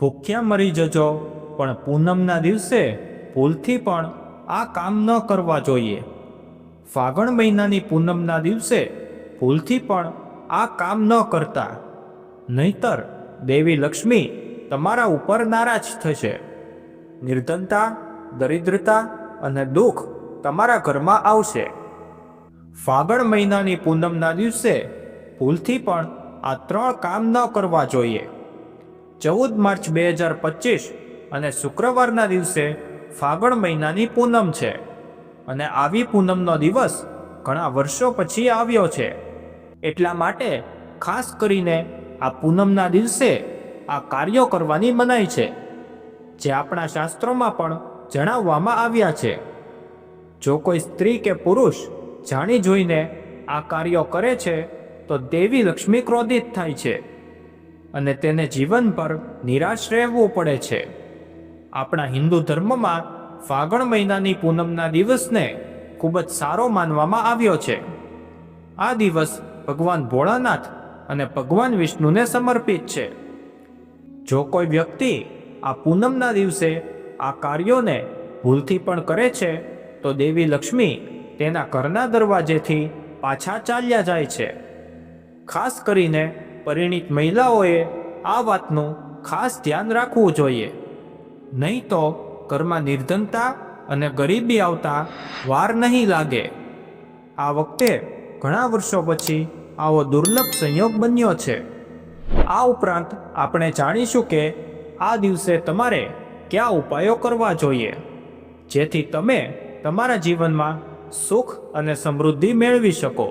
ભૂખ્યા મરી જજો, પણ પૂનમના દિવસે ભૂલથી પણ આ કામ ન કરવા જોઈએ. ફાગણ મહિનાની પૂનમના દિવસે ભૂલથી પણ આ કામ ન કરતા. નહીતર દેવી લક્ષ્મી તમારા ઉપર નારાજ થશે. નિર્ધનતા, દરિદ્રતા અને દુઃખ તમારા ઘરમાં આવશે. ફાગણ મહિનાની પૂનમના દિવસે ભૂલથી પણ આ ત્રણ કામ ન કરવા જોઈએ. ચૌદ માર્ચ બે હજાર પચીસ અને શુક્રવારના દિવસે ફાગણ મહિનાની પૂનમ છે. અને આવી પૂનમનો દિવસ ઘણા વર્ષો પછી આવ્યો છે. એટલા માટે ખાસ કરીને આ પૂનમના દિવસે આ કાર્યો કરવાની મનાઈ છે, જે આપણા શાસ્ત્રોમાં પણ જણાવવામાં આવ્યા છે. જો કોઈ સ્ત્રી કે પુરુષ જાણી જોઈને આ કાર્યો કરે છે, તો દેવી લક્ષ્મી ક્રોધિત થાય છે. અને તેને જીવન પર નિરાશ રહેવું પડે છે. આપણા હિન્દુ ધર્મમાં ફાગણ મહિનાની પૂનમના દિવસને ખૂબ જ સારો માનવામાં આવ્યો છે. આ દિવસ ભગવાન ભોળાનાથ અને ભગવાન વિષ્ણુને સમર્પિત છે. જો કોઈ વ્યક્તિ આ પૂનમના દિવસે આ કાર્યોને ભૂલથી પણ કરે છે, તો દેવી લક્ષ્મી તેના ઘરના દરવાજેથી પાછા ચાલ્યા જાય છે. ખાસ કરીને પરિણીત મહિલાઓએ આ વાતનું ખાસ ધ્યાન રાખવું જોઈએ. નહીં તો ઘરમાં નિર્ધનતા અને ગરીબી આવતા વાર નહીં લાગે. આ વખતે ઘણા વર્ષો પછી આવો દુર્લભ સંયોગ બન્યો છે. આ ઉપરાંત આપણે જાણીશું કે આ દિવસે તમારે કયા ઉપાયો કરવા જોઈએ, જેથી તમે તમારા જીવનમાં સુખ અને સમૃદ્ધિ મેળવી શકો.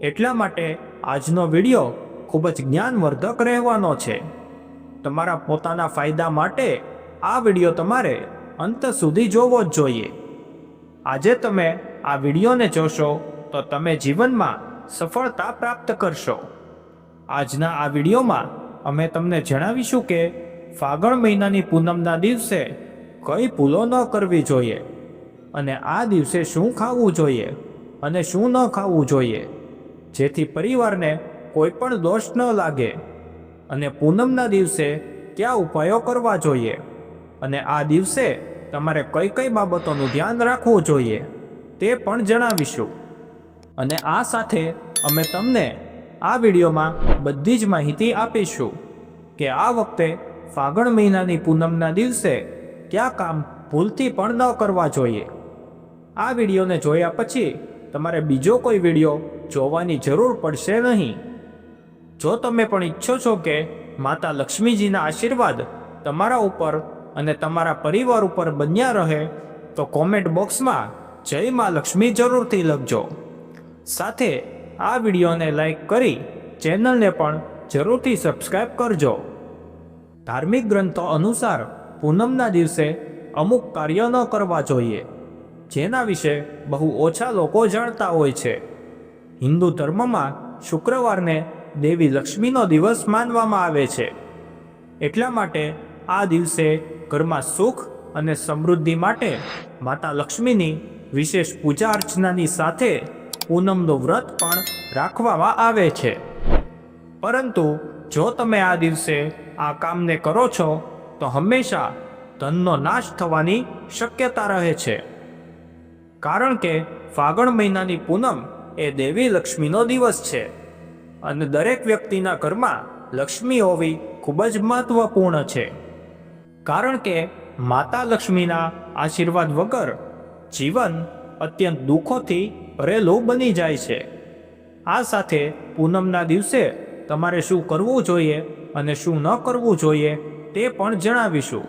એટલા માટે આજનો વીડિયો ખૂબ જ જ્ઞાનવર્ધક રહેવાનો છે. તમારા પોતાના ફાયદા માટે આ વીડિયો તમારે અંત સુધી જોવો જ જોઈએ. આજે તમે આ વિડીયોને જોશો તો તમે જીવનમાં સફળતા પ્રાપ્ત કરશો. આજના આ વિડીયોમાં અમે તમને જણાવીશું કે ફાગણ મહિનાની પૂનમના દિવસે કઈ ભૂલો ન કરવી જોઈએ અને આ દિવસે શું ખાવું જોઈએ અને શું ન ખાવું જોઈએ. જેથી પરિવારને કોઈ પણ દોષ ન લાગે. અને પૂનમના દિવસે કયા ઉપાયો કરવા જોઈએ? અને આ દિવસે તમારે કઈ કઈ બાબતોનું ધ્યાન રાખવું જોઈએ તે પણ જણાવીશું. અને આ સાથે અમે તમને આ વિડીયોમાં બધી જ માહિતી આપીશું કે આ વખતે ફાગણ મહિનાની પૂનમના દિવસે કયા કામ ભૂલથી પણ ન કરવા જોઈએ. આ વિડીયોને જોયા પછી તમારે બીજો કોઈ વીડિયો જોવાની જરૂર પડશે નહીં. જો તમે પણ ઈચ્છો છો કે માતા લક્ષ્મીજીના આશીર્વાદ તમારા ઉપર અને તમારા પરિવાર ઉપર બન્યા રહે, તો કોમેન્ટ બોક્સમાં જય મા લક્ષ્મી જરૂરથી લખજો. સાથે આ વિડીયોને લાઈક કરી ચેનલને પણ જરૂરથી સબસ્ક્રાઈબ કરજો. ધાર્મિક ગ્રંથો અનુસાર પૂનમના દિવસે અમુક કાર્ય ન કરવા જોઈએ, જેના વિશે બહુ ઓછા લોકો જાણતા હોય છે. હિન્દુ ધર્મમાં શુક્રવારને દેવી લક્ષ્મીનો દિવસ માનવામાં આવે છે. એટલા માટે આ દિવસે ઘરમાં સુખ અને સમૃદ્ધિ માટે માતા લક્ષ્મીની વિશેષ પૂજા અર્ચનાની સાથે પૂનમનું વ્રત પણ રાખવામાં આવે છે. પરંતુ જો તમે આ દિવસે આ કામને કરો છો, તો હંમેશા ધનનો નાશ થવાની શક્યતા રહે છે. કારણ કે ફાગણ મહિનાની પૂનમ એ દેવી લક્ષ્મીનો દિવસ છે. અને દરેક વ્યક્તિના ઘરમાં લક્ષ્મી હોવી ખૂબ જ મહત્વપૂર્ણ છે. કારણ કે માતા લક્ષ્મીના આશીર્વાદ વગર જીવન અત્યંત દુઃખોથી ભરેલું બની જાય છે. આ સાથે પૂનમના દિવસે તમારે શું કરવું જોઈએ અને શું ન કરવું જોઈએ તે પણ જણાવીશું.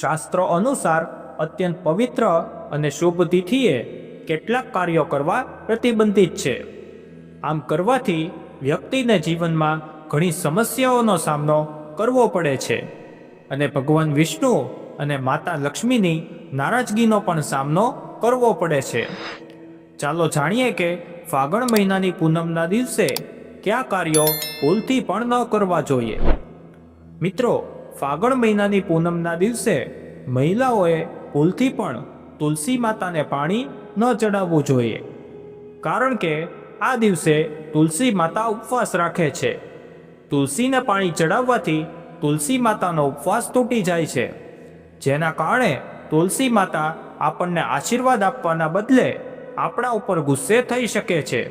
શાસ્ત્રો અનુસાર અત્યંત પવિત્ર અને શુભ તિથિએ કેટલાક કાર્યો કરવા પ્રતિબંધિત છે. આમ કરવાથી વ્યક્તિને જીવનમાં ઘણી સમસ્યાઓનો સામનો કરવો પડે છે. અને ભગવાન વિષ્ણુ અને માતા લક્ષ્મીની નારાજગીનો પણ સામનો કરવો પડે છે. ચાલો જાણીએ કે ફાગણ મહિનાની પૂનમના દિવસે કયા કાર્યો ભૂલથી પણ ન કરવા જોઈએ. મિત્રો, ફાગણ મહિનાની પૂનમના દિવસે મહિલાઓએ ભૂલથી પણ તુલસી માતાને પાણી ન ચડાવવું જોઈએ. કારણ કે આ દિવસે તુલસી માતા ઉપવાસ રાખે છે. તુલસીને પાણી ચડાવવાથી તુલસી માતાનો ઉપવાસ તૂટી જાય છે. જેના કારણે તુલસી માતા આપણને આશીર્વાદ આપવાના બદલે આપણા ઉપર ગુસ્સે થઈ શકે છે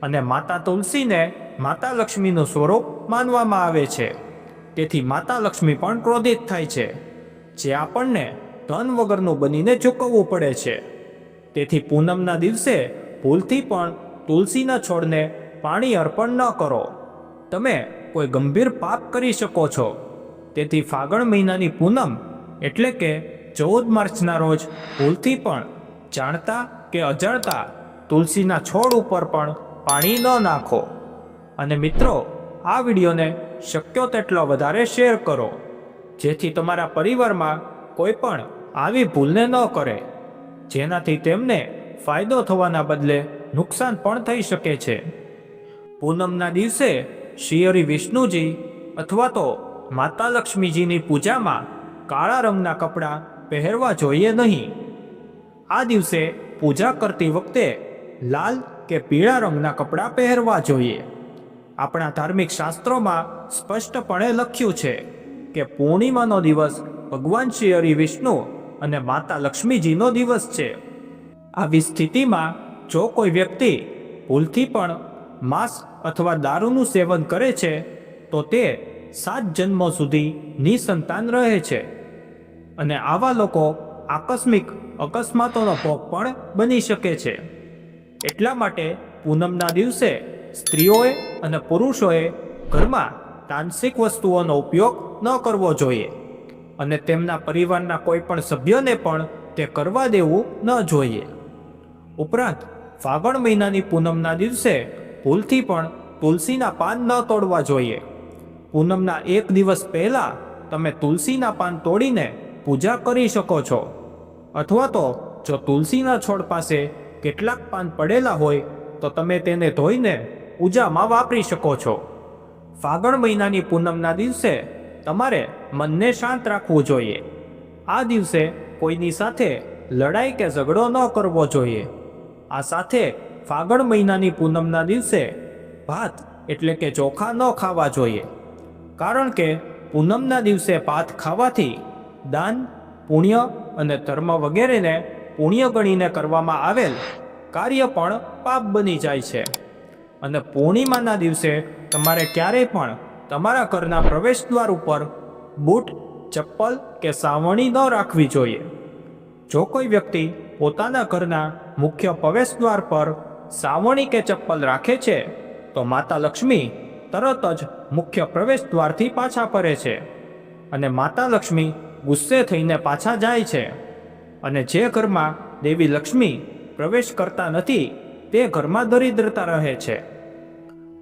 અને માતા તુલસીને માતા લક્ષ્મીનું સ્વરૂપ માનવામાં આવે છે. તેથી માતા લક્ષ્મી પણ ક્રોધિત થાય છે. જે આપણને ધન વગરનું બનીને ચૂકવવું પડે છે. તેથી પૂનમના દિવસે ભૂલથી પણ તુલસીના છોડને પાણી અર્પણ ન કરો. તમે કોઈ ગંભીર પાપ કરી શકો છો. તેથી ફાગણ મહિનાની પૂનમ એટલે કે ચૌદ માર્ચના રોજ ભૂલથી પણ જાણતા કે અજાણતા તુલસીના છોડ ઉપર પણ પાણી ન નાખો. અને મિત્રો, આ વિડીયોને શક્ય તેટલો વધારે શેર કરો, જેથી તમારા પરિવારમાં કોઈ પણ આવી ભૂલને ન કરે. જેનાથી તેમને ફાયદો થવાના બદલે નુકસાન પણ થઈ શકે છે. પૂનમના દિવસે શિયરી વિષ્ણુજી અથવા તો માતા લક્ષ્મીજીની પૂજામાં કાળા રંગના કપડાં પહેરવા જોઈએ નહીં. આ દિવસે પૂજા કરતી વખતે લાલ કે પીળા રંગના કપડાં પહેરવા જોઈએ. આપણા ધાર્મિક શાસ્ત્રોમાં સ્પષ્ટપણે લખ્યું છે કે પૂર્ણિમાનો દિવસ ભગવાન શ્રી હરિ વિષ્ણુ અને માતા લક્ષ્મીજીનો દિવસ છે. આવી સ્થિતિમાં જો કોઈ વ્યક્તિ ભૂલથી પણ માંસ અથવા દારૂનું સેવન કરે છે, તો તે સાત જન્મો સુધી નિસંતાન રહે છે. અને આવા લોકો આકસ્મિક અકસ્માતોનો ભોગ પણ બની શકે છે. એટલા માટે પૂનમના દિવસે સ્ત્રીઓએ અને પુરુષોએ ઘરમાં તાંત્રિક વસ્તુઓનો ઉપયોગ ન કરવો જોઈએ અને તેમના પરિવારના કોઈ પણ સભ્યને પણ તે કરવા દેવું ન જોઈએ. ઉપરાંત ફાગણ મહિનાની પૂનમના દિવસે ભૂલથી પણ તુલસીના પાન ન તોડવા જોઈએ. પૂનમના એક દિવસ પહેલા તમે તુલસીના પાન તોડીને પૂજા કરી શકો છો. અથવા તો જો તુલસીના છોડ પાસે કેટલાક પાન પડેલા હોય, તો તમે તેને ધોઈને પૂજામાં વાપરી શકો છો. ફાગણ મહિનાની પૂનમના દિવસે તમારે મનને શાંત રાખવું જોઈએ. આ દિવસે કોઈની સાથે લડાઈ કે ઝઘડો ન કરવો જોઈએ. આ સાથે ફાગણ મહિનાની પૂનમના દિવસે ભાત એટલે કે ચોખા ન ખાવા જોઈએ. કારણ કે પૂનમના દિવસે ભાત ખાવાથી દાન, પુણ્ય અને ધર્મ વગેરેને પુણ્ય ગણીને કરવામાં આવેલ કાર્ય પણ પાપ બની જાય છે. અને પૂર્ણિમાના દિવસે તમારે ક્યારેય પણ તમારા ઘરના પ્રવેશ દ્વાર ઉપર બૂટ, ચપ્પલ કે સાવણી ન રાખવી જોઈએ. જો કોઈ વ્યક્તિ પોતાના ઘરના મુખ્ય પ્રવેશ દ્વાર પર સાવણી કે ચપ્પલ રાખે છે, તો માતા લક્ષ્મી તરત જ મુખ્ય પ્રવેશ દ્વારથી પાછા ફરે છે અને માતા લક્ષ્મી ગુસ્સે થઈને પાછા જાય છે. અને જે ઘરમાં દેવી લક્ષ્મી પ્રવેશ કરતા નથી, તે ઘરમાં દરિદ્રતા રહે છે.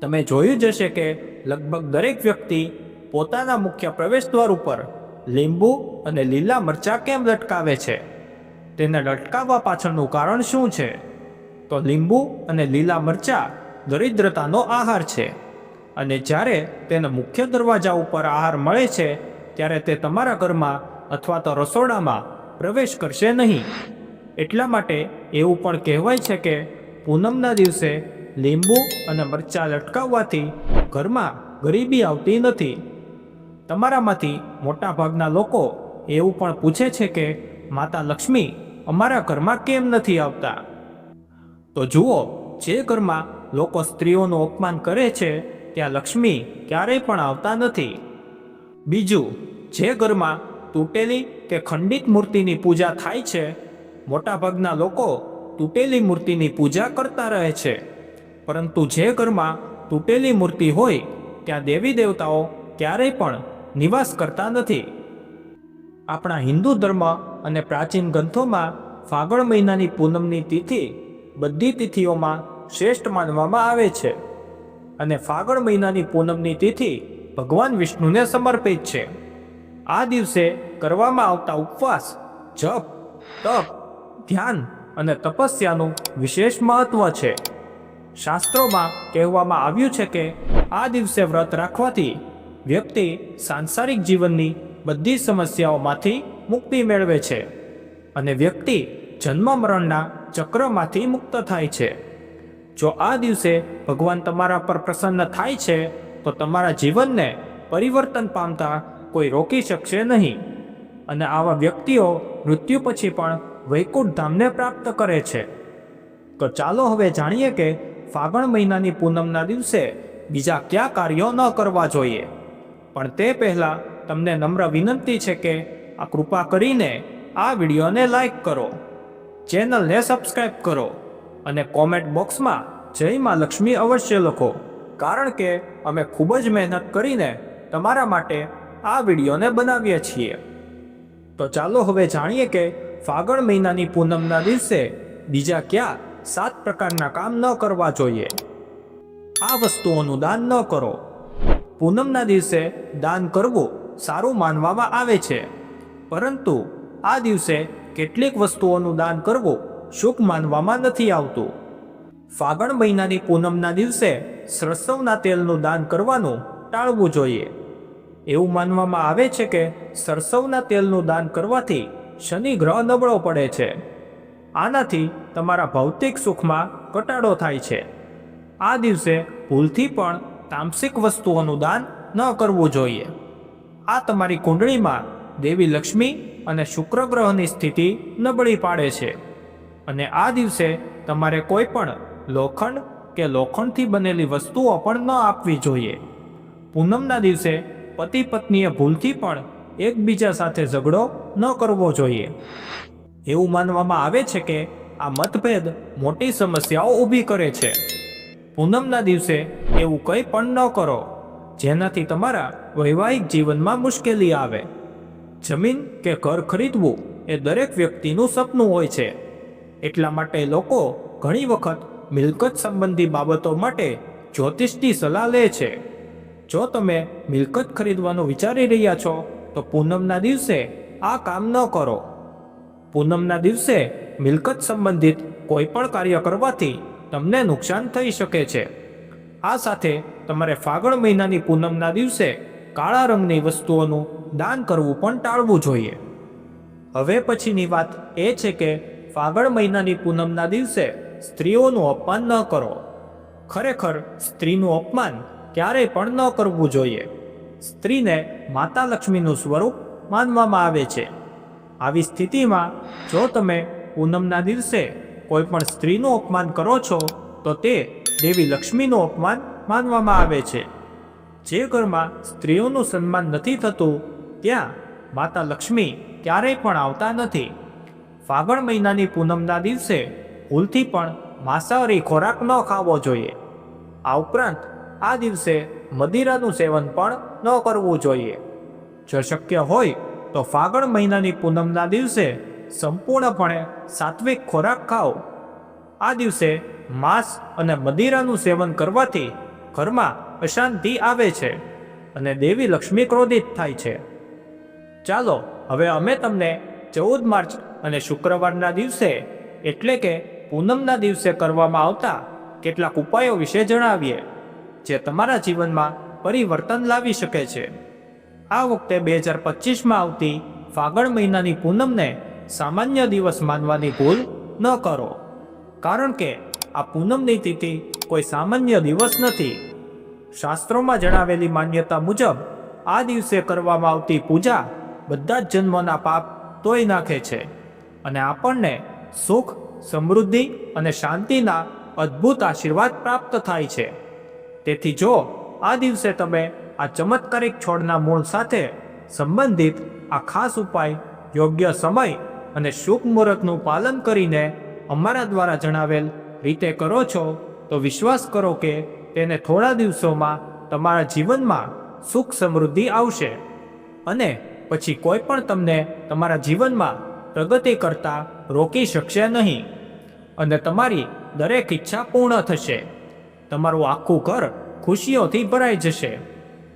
તમે જોયું જ હશે કે લગભગ દરેક વ્યક્તિ પોતાના મુખ્ય પ્રવેશ દ્વાર ઉપર લીંબુ અને લીલા મરચાં કેમ લટકાવે છે? તેને લટકાવવા પાછળનું કારણ શું છે? તો લીંબુ અને લીલા મરચાં દરિદ્રતાનો આહાર છે. અને જ્યારે તેને મુખ્ય દરવાજા ઉપર આહાર મળે છે, ત્યારે તે તમારા ઘરમાં અથવા તો રસોડામાં પ્રવેશ કરશે નહીં. એટલા માટે એવું પણ કહેવાય છે કે, પૂનમના દિવસે લીંબુ અને મરચાં લટકાવવાથી ઘરમાં ગરીબી આવતી નથી. તમારામાંથી મોટા ભાગના લોકો એવું પણ પૂછે છે કે માતા લક્ષ્મી, અમારા ઘરમાં કેમ નથી આવતા? તો જુઓ, જે ઘરમાં લોકો સ્ત્રીઓનું અપમાન કરે છે, ત્યાં લક્ષ્મી ક્યારેય પણ આવતા નથી. બીજું, જે ઘરમાં તૂટેલી કે ખંડિત મૂર્તિની પૂજા થાય છે, મોટાભાગના લોકો તૂટેલી મૂર્તિની પૂજા કરતા રહે છે. પરંતુ જે ઘરમાં તૂટેલી મૂર્તિ હોય, ત્યાં દેવી દેવતાઓ ક્યારેય પણ નિવાસ કરતા નથી. આપણા હિન્દુ ધર્મ અને પ્રાચીન ગ્રંથોમાં ફાગણ મહિનાની પૂનમની તિથિ બધી તિથિઓમાં શ્રેષ્ઠ માનવામાં આવે છે. અને ફાગણ મહિનાની પૂનમની તિથિ ભગવાન વિષ્ણુને સમર્પિત છે. આ દિવસે કરવામાં આવતા ઉપવાસ, જપ, તપ, ધ્યાન અને તપસ્યાનું વિશેષ મહત્વ છે. શાસ્ત્રોમાં કહેવામાં આવ્યું છે કે આ દિવસે વ્રત રાખવાથી વ્યક્તિ સાંસારિક જીવનની બધી સમસ્યાઓમાંથી મુક્તિ મેળવે છે અને વ્યક્તિ જન્મ મરણના ચક્રમાંથી મુક્ત થાય છે. જો આ દિવસે ભગવાન તમારા પર પ્રસન્ન થાય છે, તો તમારા જીવનને પરિવર્તન પામતા કોઈ રોકી શકશે નહીં અને આવા વ્યક્તિઓ મૃત્યુ પછી પણ વૈકુંઠ ધામને પ્રાપ્ત કરે છે. તો ચાલો હવે જાણીએ કે ફાગણ મહિનાની પૂનમના દિવસે બીજા કયા કાર્યો ન કરવા જોઈએ. પણ તે પહેલાં તમને નમ્ર વિનંતી છે કે આ કૃપા કરીને આ વિડીયોને લાઈક કરો, ચેનલને સબસ્ક્રાઈબ કરો અને કોમેન્ટ બોક્સમાં જય મા લક્ષ્મી અવશ્ય લખો, કારણ કે અમે ખૂબ જ મહેનત કરીને તમારા માટે આ વિડીયોને બનાવીએ છીએ. તો ચાલો હવે જાણીએ કે ફાગણ મહિનાની પૂનમના દિવસે બીજા ક્યાં સાત પ્રકારના કામ ન કરવા જોઈએ. આ વસ્તુઓનું દાન ન કરો. પૂનમના દિવસે દાન કરવું સારું માનવામાં આવે છે. પરંતુ આ દિવસે કેટલીક વસ્તુઓનું દાન કરવું શુભ માનવામાં નથી આવતું. ફાગણ મહિનાની પૂનમના દિવસે સરસવના તેલનું દાન કરવાનું ટાળવું જોઈએ. એવું માનવામાં આવે છે કે સરસવના તેલનું દાન કરવાથી શનિ ગ્રહ નબળો પડે છે. આનાથી તમારા ભૌતિક સુખમાં ઘટાડો થાય છે. આ દિવસે ભૂલથી પણ તામસિક વસ્તુઓનું દાન ન કરવું જોઈએ. આ તમારી કુંડળીમાં દેવી લક્ષ્મી અને શુક્ર ગ્રહની સ્થિતિ નબળી પાડે છે. અને આ દિવસે તમારે કોઈ પણ લોખંડ કે લોખંડથી બનેલી વસ્તુઓ પણ ન આપવી જોઈએ. પૂનમના દિવસે પતિ પત્નીએ ભૂલથી પણ એકબીજા સાથે ઝઘડો ન કરવો જોઈએ. એવું માનવામાં આવે છે કે આ મતભેદ મોટી સમસ્યાઓ ઊભી કરે છે. પૂનમના દિવસે એવું કંઈ પણ ન કરો, જેનાથી તમારા વૈવાહિક જીવનમાં મુશ્કેલી આવે. જમીન કે ઘર ખરીદવું એ દરેક વ્યક્તિનું સપનું હોય છે. એટલા માટે લોકો ઘણી વખત મિલકત સંબંધી બાબતો માટે જ્યોતિષની સલાહ લે છે. જો તમે મિલકત ખરીદવાનું વિચારી રહ્યા છો, તો પૂનમના દિવસે આ કામ ન કરો. પૂનમના દિવસે મિલકત સંબંધિત કોઈ પણ કાર્ય કરવાથી તમને નુકસાન થઈ શકે છે. આ સાથે તમારે ફાગણ મહિનાની પૂનમના દિવસે કાળા રંગની વસ્તુઓનું દાન કરવું પણ ટાળવું જોઈએ. હવે પછીની વાત એ છે કે ફાગણ મહિનાની પૂનમના દિવસે સ્ત્રીઓનું અપમાન ન કરો. ખરેખર સ્ત્રીનું અપમાન ક્યારેય પણ ન કરવું જોઈએ. સ્ત્રીને માતા લક્ષ્મીનું સ્વરૂપ માનવામાં આવે છે. આવી સ્થિતિમાં જો તમે પૂનમના દિવસે કોઈ પણ સ્ત્રીનું અપમાન કરો છો, તો તે દેવી લક્ષ્મીનું અપમાન માનવામાં આવે છે. જે ઘરમાં સ્ત્રીઓનું સન્માન નથી થતું ત્યાં માતા લક્ષ્મી ક્યારેય પણ આવતા નથી. ફાગણ મહિનાની પૂનમના દિવસે ભૂલથી પણ માંસાહારી ખોરાક ન ખાવો જોઈએ. આ ઉપરાંત આ દિવસે મદિરાનું સેવન પણ ન કરવું જોઈએ. જો શક્ય હોય તો ફાગણ મહિનાની પૂનમના દિવસે સંપૂર્ણપણે સાત્વિક ખોરાક ખાઓ. આ દિવસે માંસ અને મદિરાનું સેવન કરવાથી ઘરમાં અશાંતિ આવે છે અને દેવી લક્ષ્મી ક્રોધિત થાય છે. ચાલો, હવે અમે તમને ચૌદ માર્ચ અને શુક્રવારના દિવસે, એટલે કે પૂનમના દિવસે કરવામાં આવતા કેટલાક ઉપાયો વિશે જણાવીએ, જે તમારા જીવનમાં પરિવર્તન લાવી શકે છે. આ વખતે બે હજાર પચીસમાં આવતી ફાગણ મહિનાની પૂનમને સામાન્ય દિવસ માનવાની ભૂલ ન કરો, કારણ કે આ પૂનમની તિથિ કોઈ સામાન્ય દિવસ નથી. શાસ્ત્રોમાં જણાવેલી માન્યતા મુજબ, આ દિવસે કરવામાં આવતી પૂજા બધા જ જન્મોના પાપ તોય નાખે છે અને આપણને સુખ, સમૃદ્ધિ અને શાંતિના અદ્ભુત આશીર્વાદ પ્રાપ્ત થાય છે. તેથી જો આ દિવસે તમે આ ચમત્કારિક છોડના મૂળ સાથે સંબંધિત આ ખાસ ઉપાય, યોગ્ય સમય અને શુભ મુહૂર્તનું પાલન કરીને અમારા દ્વારા જણાવેલ રીતે કરો છો, તો વિશ્વાસ કરો કે તેને થોડા દિવસોમાં તમારા જીવનમાં સુખ સમૃદ્ધિ આવશે. અને પછી કોઈ પણ તમને તમારા જીવનમાં પ્રગતિ કરતા રોકી શકશે નહીં. અને તમારી દરેક ઈચ્છા પૂર્ણ થશે. તમારું આખું ઘર ખુશીઓથી ભરાઈ જશે.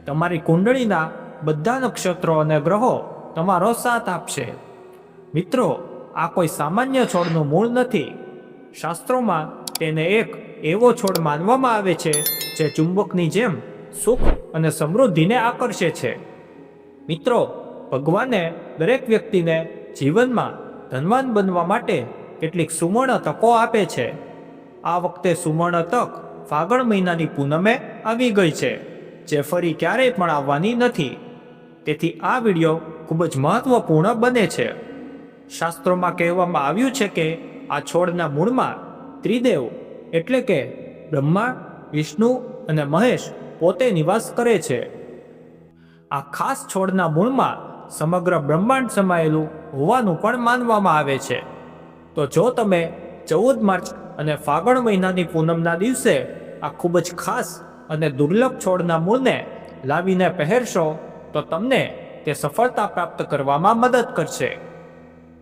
તમારી કુંડળીના બધા નક્ષત્રો અને ગ્રહો તમારો સાથ આપશે. મિત્રો, આ કોઈ સામાન્ય છોડનું મૂળ નથી. શાસ્ત્રોમાં તેને એક એવો છોડ માનવામાં આવે છે જે ચુંબકની જેમ સુખ અને સમૃદ્ધિને આકર્ષે છે. મિત્રો ભગવાને દરેક વ્યક્તિને જીવનમાં ધનવાન બનવા માટે કેટલીક સુવર્ણ તકો આપે છે. આ વખતે સુવર્ણ તક ફાગણ મહિનાની પૂનમે આવી ગઈ છે, જે ફરી ક્યારેય પણ આવવાની નથી. તેથી આ વીડિયો ખૂબ જ મહત્વપૂર્ણ બને છે. શાસ્ત્રોમાં કહેવામાં આવ્યું છે કે આ છોડના મૂળમાં ત્રિદેવ એટલે કે બ્રહ્મા, વિષ્ણુ અને મહેશ પોતે નિવાસ કરે છે. આ ખાસ છોડના મૂળમાં સમગ્ર બ્રહ્માંડ સમાયેલું હોવાનું પણ માનવામાં આવે છે. તો જો તમે ચૌદ માર્ચ અને ફાગણ મહિનાની પૂનમના દિવસે આ ખૂબ જ ખાસ અને દુર્લભ છોડના મૂળને લાવીને પહેરશો, તો તમને તે સફળતા પ્રાપ્ત કરવામાં મદદ કરશે.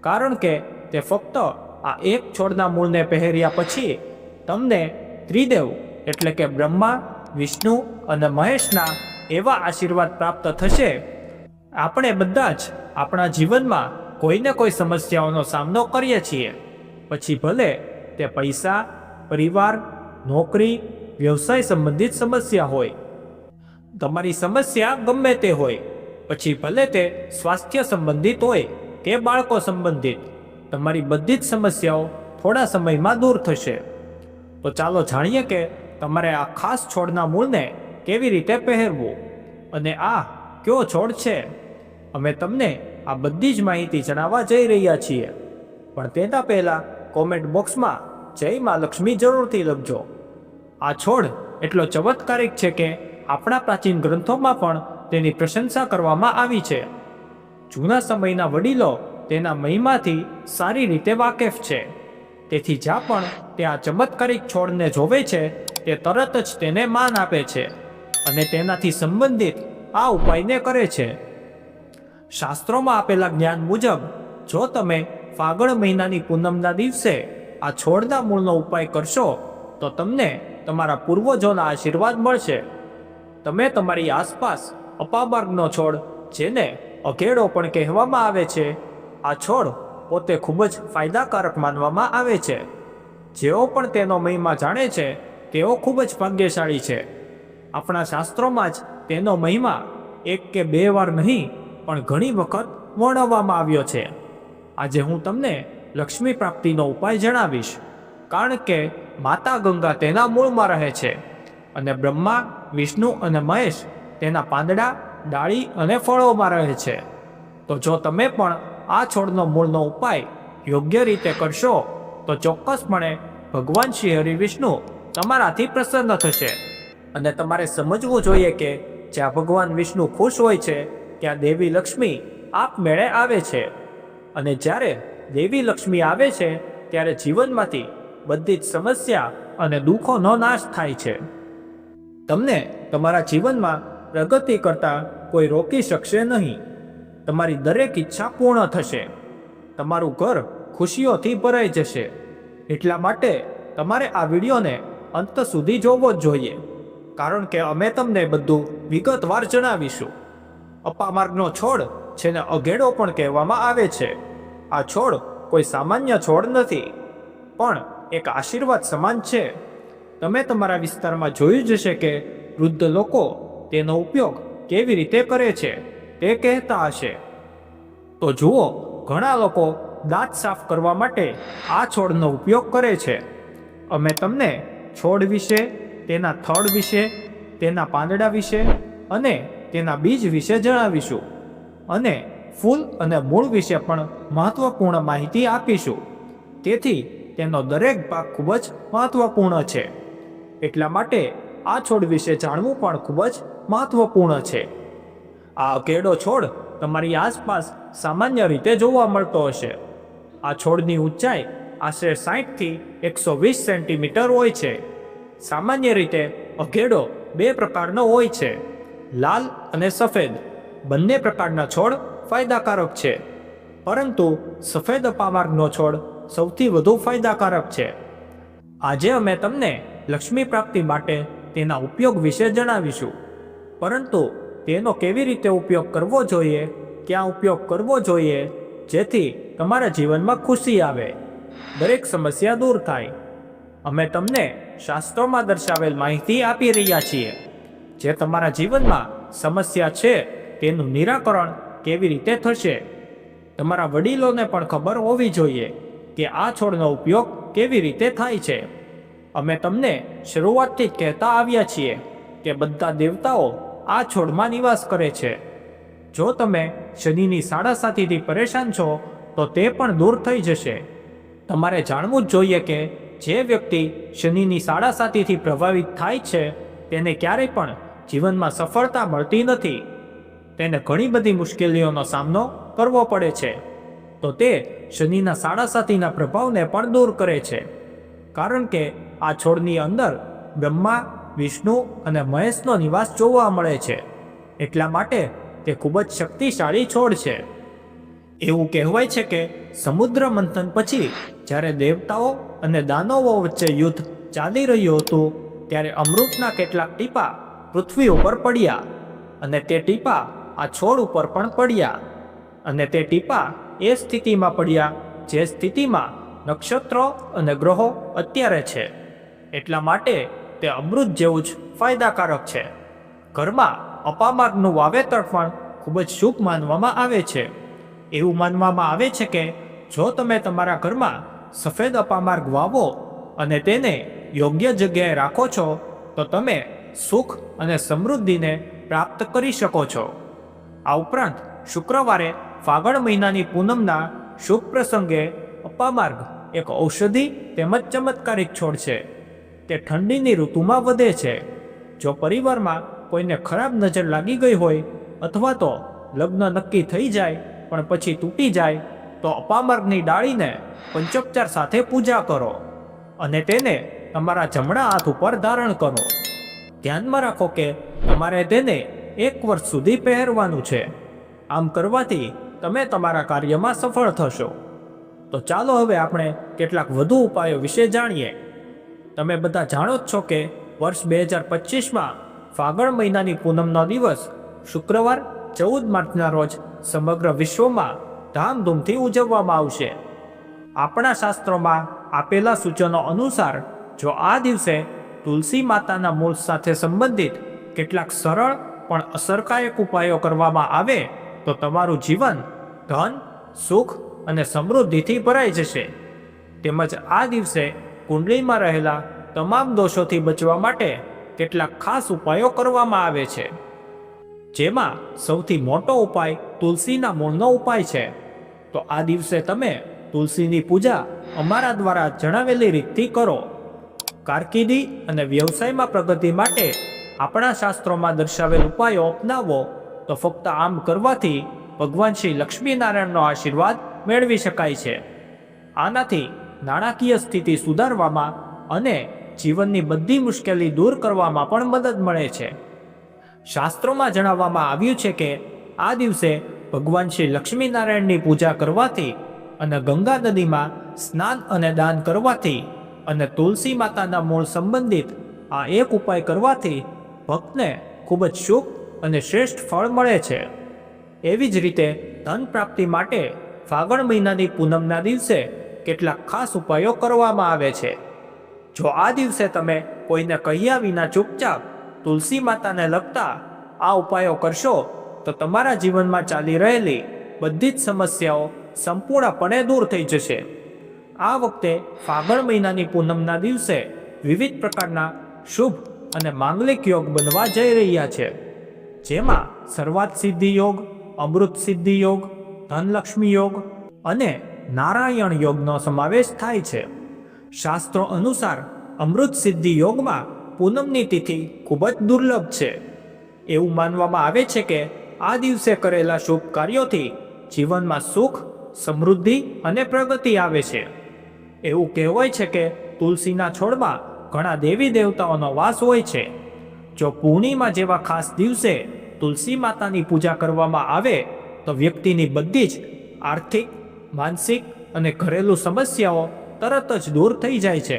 કારણ કે તે ફક્ત આ એક છોડના મૂળને પહેર્યા પછી તમને ત્રિદેવ એટલે કે બ્રહ્મા, વિષ્ણુ અને મહેશના એવા આશીર્વાદ પ્રાપ્ત થશે આપણે બધા જ આપણા જીવનમાં કોઈને કોઈ સમસ્યાઓનો સામનો કરીએ છીએ. પછી ભલે તે પૈસા, પરિવાર, નોકરી, વ્યવસાય સંબંધિત સમસ્યા હોય. તમારી સમસ્યા ગમે તે હોય. પછી ભલે તે સ્વાસ્થ્ય સંબંધિત હોય કે બાળકો સંબંધિત, તમારી બધી જ સમસ્યાઓ થોડા સમયમાં દૂર થશે. તો ચાલો જાણીએ કે તમારે આ ખાસ છોડના મૂળને કેવી રીતે પહેરવું અને આ કયો છોડ છે? અમે તમને આ બધી જ માહિતી જણાવવા જઈ રહ્યા છીએ. પણ તેના પહેલાં કોમેન્ટ બોક્સમાં જય મા લક્ષ્મી જરૂરથી લખજો. આ છોડ એટલો ચમત્કારિક છે કે આપણા પ્રાચીન ગ્રંથોમાં પણ તેની પ્રશંસા કરવામાં આવી છે. જૂના સમયના વડીલો તેના મહિમાથી સારી રીતે વાકેફ છે. તેથી જ્યાં પણ તે આ ચમત્કારિક છોડને જોવે છે, તે તરત જ તેને માન આપે છે અને તેનાથી સંબંધિત આ ઉપાયને કરે છે. શાસ્ત્રોમાં આપેલા જ્ઞાન મુજબ, જો તમે ફાગણ મહિનાની પૂનમના દિવસે આ છોડના મૂળનો ઉપાય કરશો, તો તમને તમારા પૂર્વજોના આશીર્વાદ મળશે. તમે તમારી આસપાસ અપામાર્ગનો છોડ, જેને અઘેડો પણ કહેવામાં આવે છે, આ છોડ પોતે ખૂબ જ ફાયદાકારક માનવામાં આવે છે. જેઓ પણ તેનો મહિમા જાણે છે, તેઓ ખૂબ જ ભાગ્યશાળી છે. આપણા શાસ્ત્રોમાં જ તેનો મહિમા એક કે બે વાર નહીં પણ ઘણી વખત વર્ણવવામાં આવ્યો છે. આજે હું તમને લક્ષ્મી પ્રાપ્તિનો ઉપાય જણાવીશ. કારણ કે માતા ગંગા તેના મૂળમાં રહે છે અને બ્રહ્મા, વિષ્ણુ અને મહેશ તેના પાંદડા, ડાળી અને ફળોમાં રહે છે. તો જો તમે પણ આ છોડનો મૂળનો ઉપાય યોગ્ય રીતે કરશો, તો ચોક્કસપણે ભગવાન શ્રી હરિ વિષ્ણુ તમારાથી પ્રસન્ન થશે. અને તમારે સમજવું જોઈએ કે જ્યાં ભગવાન વિષ્ણુ ખુશ હોય છે ત્યાં દેવી લક્ષ્મી આપમેળે આવે છે. અને જ્યારે દેવી લક્ષ્મી આવે છે, ત્યારે જીવનમાંથી બધી જ સમસ્યા અને દુઃખોનો નાશ થાય છે. તમને તમારા જીવનમાં પ્રગતિ કરતા કોઈ રોકી શકશે નહીં. તમારી દરેક ઈચ્છા પૂર્ણ થશે. તમારું ઘર ખુશીઓથી ભરાઈ જશે. એટલા માટે તમારે આ વિડીયોને અંત સુધી જોવો જ જોઈએ. કારણ કે અમે તમને બધું વિગતવાર જણાવીશું. અપામાર્ગનો છોડ જેને અઘેડો પણ કહેવામાં આવે છે. આ છોડ કોઈ સામાન્ય છોડ નથી, પણ એક આશીર્વાદ સમાન છે. તમે તમારા વિસ્તારમાં જોયું જ હશે કે વૃદ્ધ લોકો તેનો ઉપયોગ કેવી રીતે કરે છે, તે કહેતા હશે. તો જુઓ, ઘણા લોકો દાંત સાફ કરવા માટે આ છોડનો ઉપયોગ કરે છે. અમે તમને છોડ વિશે, તેના થડ વિશે, તેના પાંદડા વિશે અને તેના બીજ વિશે જણાવીશું અને ફૂલ અને મૂળ વિશે પણ મહત્વપૂર્ણ માહિતી આપીશું. તેથી તેનો દરેક ભાગ ખૂબ જ મહત્વપૂર્ણ છે. એટલા માટે આ છોડ વિશે જાણવું પણ ખૂબ જ મહત્વપૂર્ણ છે. આ અકેડો છોડ તમારી આસપાસ સામાન્ય રીતે જોવા મળતો હશે. આ છોડની ઊંચાઈ આશરે સાહીઠથી એકસો વીસ સેન્ટીમીટર હોય છે. સામાન્ય રીતે અઘેડો બે પ્રકારનો હોય છે. લાલ અને સફેદ. બંને પ્રકારના છોડ ફાયદાકારક છે. પરંતુ સફેદ અપામાર્ગનો છોડ સૌથી વધુ ફાયદાકારક છે. આજે અમે તમને લક્ષ્મી પ્રાપ્તિ માટે તેના ઉપયોગ વિશે જણાવીશું. પરંતુ તેનો કેવી રીતે ઉપયોગ કરવો જોઈએ, ક્યાં ઉપયોગ કરવો જોઈએ, જેથી તમારા જીવનમાં ખુશી આવે. દરેક સમસ્યા દૂર થાય. અમે તમને શાસ્ત્રોમાં દર્શાવેલ માહિતી આપી રહ્યા છીએ. જે તમારા જીવનમાં સમસ્યા છે, તેનું નિરાકરણ કેવી રીતે થશે? તમારા વડીલોને પણ ખબર હોવી જોઈએ કે આ છોડનો ઉપયોગ કેવી રીતે થાય છે. અમે તમને શરૂઆતથી જ કહેતા આવ્યા છીએ કે બધા દેવતાઓ આ છોડમાં નિવાસ કરે છે. જો તમે શનિની સાડાસાતીથી પરેશાન છો, તો તે પણ દૂર થઈ જશે. તમારે જાણવું જ જોઈએ કે જે વ્યક્તિ શનિની સાડાસાતીથી પ્રભાવિત થાય છે તેને ક્યારેય પણ જીવનમાં સફળતા મળતી નથી. તેને ઘણી બધી મુશ્કેલીઓનો સામનો કરવો પડે છે. તો તે શનિના સાડા સાથીના પ્રભાવને પણ દૂર કરે છે. કારણ કે આ છોડની અંદર બ્રહ્મા, વિષ્ણુ અને મહેશનો નિવાસ જોવા મળે છે. એટલા માટે તે ખૂબ જ શક્તિશાળી છોડ છે. એવું કહેવાય છે કે સમુદ્ર મંથન પછી જ્યારે દેવતાઓ અને દાનવો વચ્ચે યુદ્ધ ચાલી રહ્યું હતું ત્યારે અમૃતના કેટલાક ટીપા પૃથ્વી ઉપર પડ્યા અને તે ટીપા આ છોડ ઉપર પણ પડ્યા અને તે ટીપા એ સ્થિતિમાં પડ્યા જે સ્થિતિમાં નક્ષત્રો અને ગ્રહો અત્યારે છે. એટલા માટે તે અમૃત જેવું જ ફાયદાકારક છે. ઘરમાં અપામાર્ગનું વાવેતર પણ ખૂબ જ શુભ માનવામાં આવે છે. એવું માનવામાં આવે છે કે જો તમે તમારા ઘરમાં સફેદ અપામાર્ગ વાવો અને તેને યોગ્ય જગ્યાએ રાખો છો, તો તમે સુખ અને સમૃદ્ધિને પ્રાપ્ત કરી શકો છો. આ ઉપરાંત, શુક્રવારે ફાગણ મહિનાની પૂનમના શુભ પ્રસંગે અપામાર્ગ એક ઔષધિ તેમજ ચમત્કારિક છોડ છે. તે ઠંડીની ઋતુમાં વધે છે. જો પરિવારમાં કોઈને ખરાબ નજર લાગી ગઈ હોય અથવા તો લગ્ન નક્કી થઈ જાય પણ પછી તૂટી જાય, તો અપામાર્ગની ડાળીને પંચોપચાર સાથે પૂજા કરો અને તેને તમારા જમણા હાથ ઉપર ધારણ કરો. ધ્યાનમાં રાખો કે તમારે તેને એક વર્ષ સુધી પહેરવાનું છે. આમ કરવાથી તમે તમારા કાર્યમાં સફળ થશો. તો ચાલો હવે આપણે કેટલાક વધુ ઉપાયો વિશે જાણીએ. તમે બધા જાણો જ છો કે વર્ષ બે હજાર પચીસમાં ફાગણ મહિનાની પૂનમનો દિવસ શુક્રવાર, ચૌદ માર્ચના રોજ સમગ્ર વિશ્વમાં ધામધૂમથી ઉજવવામાં આવશે. આપણા શાસ્ત્રોમાં આપેલા સૂચનો અનુસાર જો આ દિવસે તુલસી માતાના મૂળ સાથે સંબંધિત કેટલાક સરળ પણ અસરકારક ઉપાયો કરવામાં આવે, તો તમારું જીવન ધન, સુખ અને સમૃદ્ધિથી ભરાઈ જશે. તેમજ આ દિવસે કુંડળીમાં રહેલા તમામ દોષોથી બચવા માટે કેટલાક ખાસ ઉપાયો કરવામાં આવે છે. જેમાં સૌથી મોટો ઉપાય તુલસીના મૂળનો ઉપાય છે. તો આ દિવસે તમે તુલસીની પૂજા અમારા દ્વારા જણાવેલી રીતથી કરો. કારકિર્દી અને વ્યવસાયમાં પ્રગતિ માટે આપણા શાસ્ત્રોમાં દર્શાવેલ ઉપાયો અપનાવો, તો ફક્ત આમ કરવાથી ભગવાન શ્રી લક્ષ્મીનારાયણનો આશીર્વાદ મેળવી શકાય છે. આનાથી નાણાકીય સ્થિતિ સુધારવામાં અને જીવનની બધી મુશ્કેલી દૂર કરવામાં પણ મદદ મળે છે. શાસ્ત્રોમાં જણાવવામાં આવ્યું છે કે, આ દિવસે ભગવાન શ્રી લક્ષ્મીનારાયણની પૂજા કરવાથી અને ગંગા નદીમાં સ્નાન અને દાન કરવાથી અને તુલસી માતાના મૂળ સંબંધિત આ એક ઉપાય કરવાથી ભક્તને ખૂબ જ શુભ અને શ્રેષ્ઠ ફળ મળે છે. એવી જ રીતે ધન પ્રાપ્તિ માટે ફાગણ મહિનાની પૂનમના દિવસે કેટલાક ખાસ ઉપાયો કરવામાં આવે છે. જો આ દિવસે તમે કોઈને કહ્યા વિના ચૂપચાપ તુલસી માતાને લગતા આ ઉપાયો કરશો, તો તમારા જીવનમાં ચાલી રહેલી બધી જ સમસ્યાઓ સંપૂર્ણપણે દૂર થઈ જશે. આ વખતે ફાગણ મહિનાની પૂનમના દિવસે વિવિધ પ્રકારના શુભ અને માંગલિક યોગ બનવા જઈ રહ્યા છે. જેમાં સર્વાત સિદ્ધિ યોગ, અમૃત સિદ્ધિ યોગ, ધનલક્ષ્મી યોગ અને નારાયણ યોગનો સમાવેશ થાય છે. શાસ્ત્રો અનુસાર અમૃત સિદ્ધિ યોગમાં પૂનમની તિથિ ખૂબ જ દુર્લભ છે. એવું માનવામાં આવે છે કે આ દિવસે કરેલા શુભ કાર્યોથી જીવનમાં સુખ, સમૃદ્ધિ અને પ્રગતિ આવે છે. એવું કહેવાય છે કે તુલસીના છોડમાં ઘણા દેવી દેવતાઓનો વાસ હોય છે. જો પૂર્ણિમા જેવા ખાસ દિવસે તુલસી માતાની પૂજા કરવામાં આવે, તો વ્યક્તિની બધી જ આર્થિક, માનસિક અને ઘરેલું સમસ્યાઓ તરત જ દૂર થઈ જાય છે.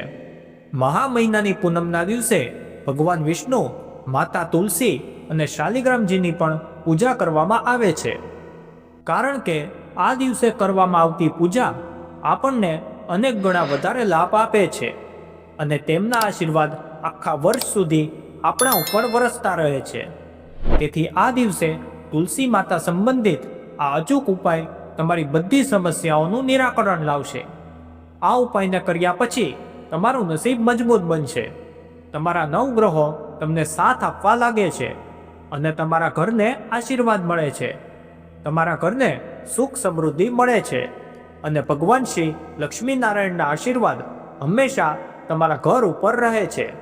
મહા મહિનાની પૂનમના દિવસે ભગવાન વિષ્ણુ, માતા તુલસી અને શાલિગ્રામજીની પણ પૂજા કરવામાં આવે છે. કારણ કે આ દિવસે કરવામાં આવતી પૂજા આપણને અનેક ગણા વધારે લાભ આપે છે અને તેમના આશીર્વાદ આખા વર્ષ સુધી આપણા ઉપર વરસતા રહે છે. તેથી આ દિવસે તુલસી માતા સંબંધિત આ અચૂક ઉપાય તમારી બધી સમસ્યાઓનું નિરાકરણ લાવશે. આ ઉપાયને કર્યા પછી તમારું નસીબ મજબૂત બનશે. તમારા નવગ્રહો તમને સાથ આપવા લાગે છે અને તમારા ઘરને આશીર્વાદ મળે છે. તમારા ઘરને સુખ સમૃદ્ધિ મળે છે. અને ભગવાન શ્રી લક્ષ્મીનારાયણના આશીર્વાદ હંમેશા તમારા ઘર ઉપર રહે છે.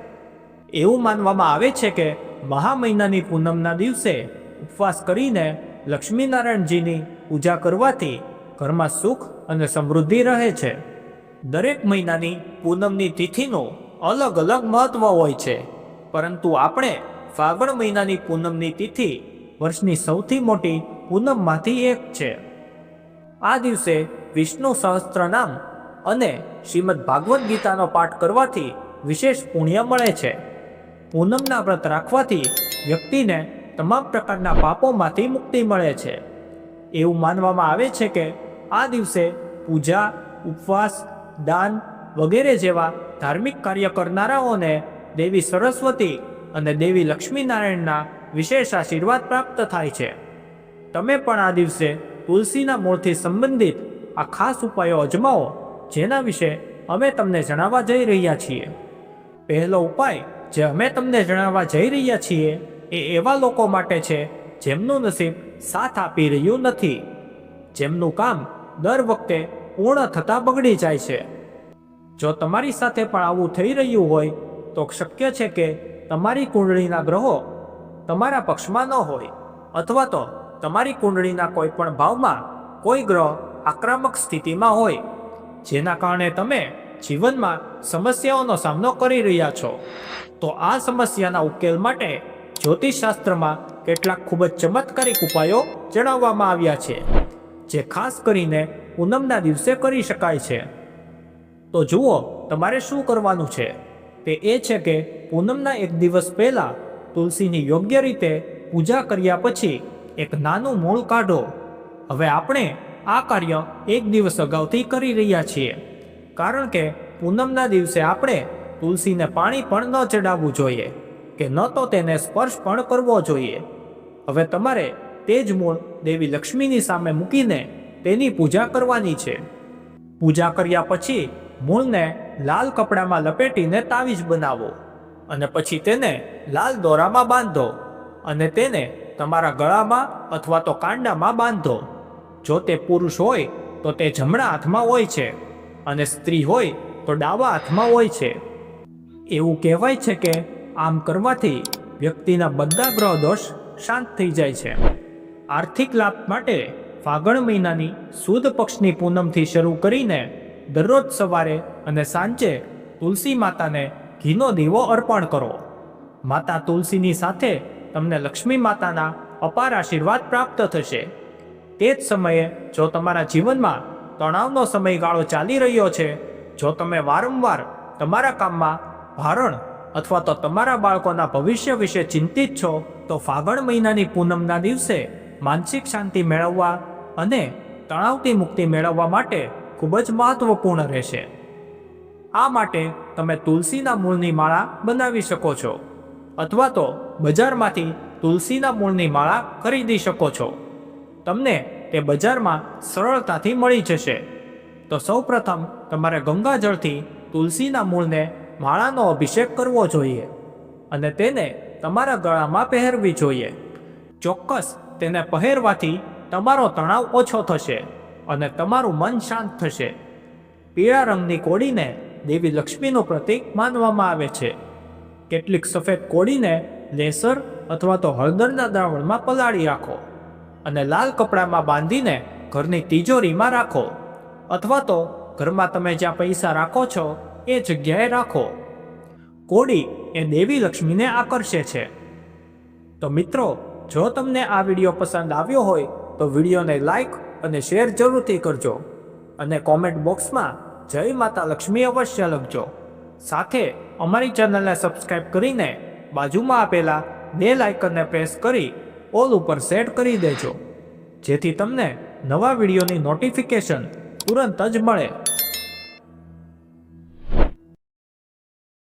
એવું માનવામાં આવે છે કે મહા મહિનાની પૂનમના દિવસે ઉપવાસ કરીને લક્ષ્મીનારાયણજીની પૂજા કરવાથી ઘરમાં સુખ અને સમૃદ્ધિ રહે છે. દરેક મહિનાની પૂનમની તિથિનું અલગ અલગ મહત્વ હોય છે. પરંતુ આપણે ફાગણ મહિનાની પૂનમની તિથિ વર્ષની સૌથી મોટી પૂનમમાંથી એક છે. આ દિવસે વિષ્ણુ સહસ્ત્રનામ અને શ્રીમદ ભાગવદ્ ગીતાનો પાઠ કરવાથી વિશેષ પુણ્ય મળે છે. પૂનમના વ્રત રાખવાથી વ્યક્તિને તમામ પ્રકારના પાપોમાંથી મુક્તિ મળે છે. એવું માનવામાં આવે છે કે આ દિવસે પૂજા, ઉપવાસ, દાન વગેરે જેવા ધાર્મિક કાર્ય કરનારાઓને દેવી સરસ્વતી અને દેવી લક્ષ્મીનારાયણના વિશેષ આશીર્વાદ પ્રાપ્ત થાય છે. તમે પણ આ દિવસે તુલસીના મૂળથી સંબંધિત આ ખાસ ઉપાયો અજમાવો, જેના વિશે અમે તમને જણાવવા જઈ રહ્યા છીએ. પહેલો ઉપાય જે અમે તમને જણાવવા જઈ રહ્યા છીએ એ એવા લોકો માટે છે જેમનું નસીબ સાથ આપી રહ્યું નથી. જેમનું કામ દર વખતે પૂર્ણ થતાં બગડી જાય છે. જો તમારી સાથે પણ આવું થઈ રહ્યું હોય, તો શક્ય છે કે તમારી કુંડળીના ગ્રહો તમારા પક્ષમાં ન હોય, અથવા તો તમારી કુંડળીના કોઈ પણ ભાવમાં કોઈ ગ્રહ આક્રમક સ્થિતિમાં હોય, જેના કારણે તમે જીવનમાં સમસ્યાઓનો સામનો કરી રહ્યા છો. તો આ સમસ્યાના ઉકેલ માટે જ્યોતિષશાસ્ત્રમાં કેટલાક ખૂબ જ ચમત્કારિક ઉપાયો જણાવવામાં આવ્યા છે, જે ખાસ કરીને પૂનમના દિવસે કરી શકાય છે. તો જુઓ, તમારે શું કરવાનું છે? તે એ છે કે પૂનમના એક દિવસ પહેલાં તુલસીની યોગ્ય રીતે પૂજા કર્યા પછી એક નાનું મૂળ કાઢો. હવે આપણે આ કાર્ય એક દિવસ અગાઉથી કરી રહ્યા છીએ. કારણ કે પૂનમના દિવસે આપણે તુલસીને પાણી પણ ન ચડાવવું જોઈએ, કે ન તો તેને સ્પર્શ પણ કરવો જોઈએ. હવે તમારે તે જ મૂળ દેવી લક્ષ્મીની સામે મૂકીને તેની પૂજા કરવાની છે. પૂજા કર્યા પછી મૂળને લાલ કપડામાં લપેટીને તાવીજ બનાવો અને પછી તેને લાલ દોરામાં બાંધો અને તેને તમારા ગળામાં અથવા તો કાંડામાં બાંધો. જો તે પુરુષ હોય, તો તે જમણા હાથમાં હોય છે અને સ્ત્રી હોય, તો ડાબા હાથમાં હોય છે. એવું કહેવાય છે કે આમ કરવાથી વ્યક્તિના બધા ગ્રહ દોષ શાંત થઈ જાય છે. આર્થિક લાભ માટે ફાગણ મહિનાની સુદ પક્ષની પૂનમથી શરૂ કરીને દરરોજ સવારે અને સાંજે તુલસી માતાને ઘીનો દીવો અર્પણ કરો. માતા તુલસીની સાથે તમને લક્ષ્મી માતાના અપાર આશીર્વાદ પ્રાપ્ત થશે. તે જ સમયે જો તમારા જીવનમાં તણાવનો સમયગાળો ચાલી રહ્યો છે, જો તમે વારંવાર તમારા કામમાં ભારણ અથવા તો તમારા બાળકોના ભવિષ્ય વિશે ચિંતિત છો, તો ફાગણ મહિનાની પૂનમના દિવસે માનસિક શાંતિ મેળવવા અને તણાવથી મુક્તિ મેળવવા માટે ખૂબ જ મહત્વપૂર્ણ રહેશે. આ માટે તમે તુલસીના મૂળની માળા બનાવી શકો છો અથવા તો બજારમાંથી તુલસીના મૂળની માળા ખરીદી શકો છો. તમને તે બજારમાં સરળતાથી મળી જશે. તો સૌપ્રથમ તમારે ગંગાજળથી તુલસીના મૂળને માળાનો અભિષેક કરવો જોઈએ અને તેને તમારા ગળામાં પહેરવી જોઈએ. ચોક્કસ તેને પહેરવાથી તમારો તણાવ ઓછો થશે અને તમારું મન શાંત થશે. પીળા રંગની કોડીને દેવી લક્ષ્મીનું પ્રતીક માનવામાં આવે છે. કેટલીક સફેદ કોડીને લેસર અથવા તો હળદરના દ્રાવણમાં પલાળી રાખો. અને લાલ કપડામાં બાંધીને ઘરની તિજોરીમાં રાખો. અથવા તો ઘરમાં તમે જ્યાં પૈસા રાખો છો, એ જગ્યાએ રાખો. કોડી એ દેવી લક્ષ્મીને આકર્ષે છે. તો મિત્રો, જો તમને આ વીડિયો પસંદ આવ્યો હોય, તો વિડીયોને લાઈક અને શેર જરૂરથી કરજો. અને કોમેન્ટ બોક્સમાં જય માતા લક્ષ્મી અવશ્ય લખજો. સાથે અમારી ચેનલને સબસ્ક્રાઈબ કરીને બાજુમાં આપેલા બે લાઇકનને પ્રેસ કરી ઓલ ઉપર સેટ કરી દેજો જેથી તમને નવા વિડીયોની નોટિફિકેશન તુરંત જ મળે.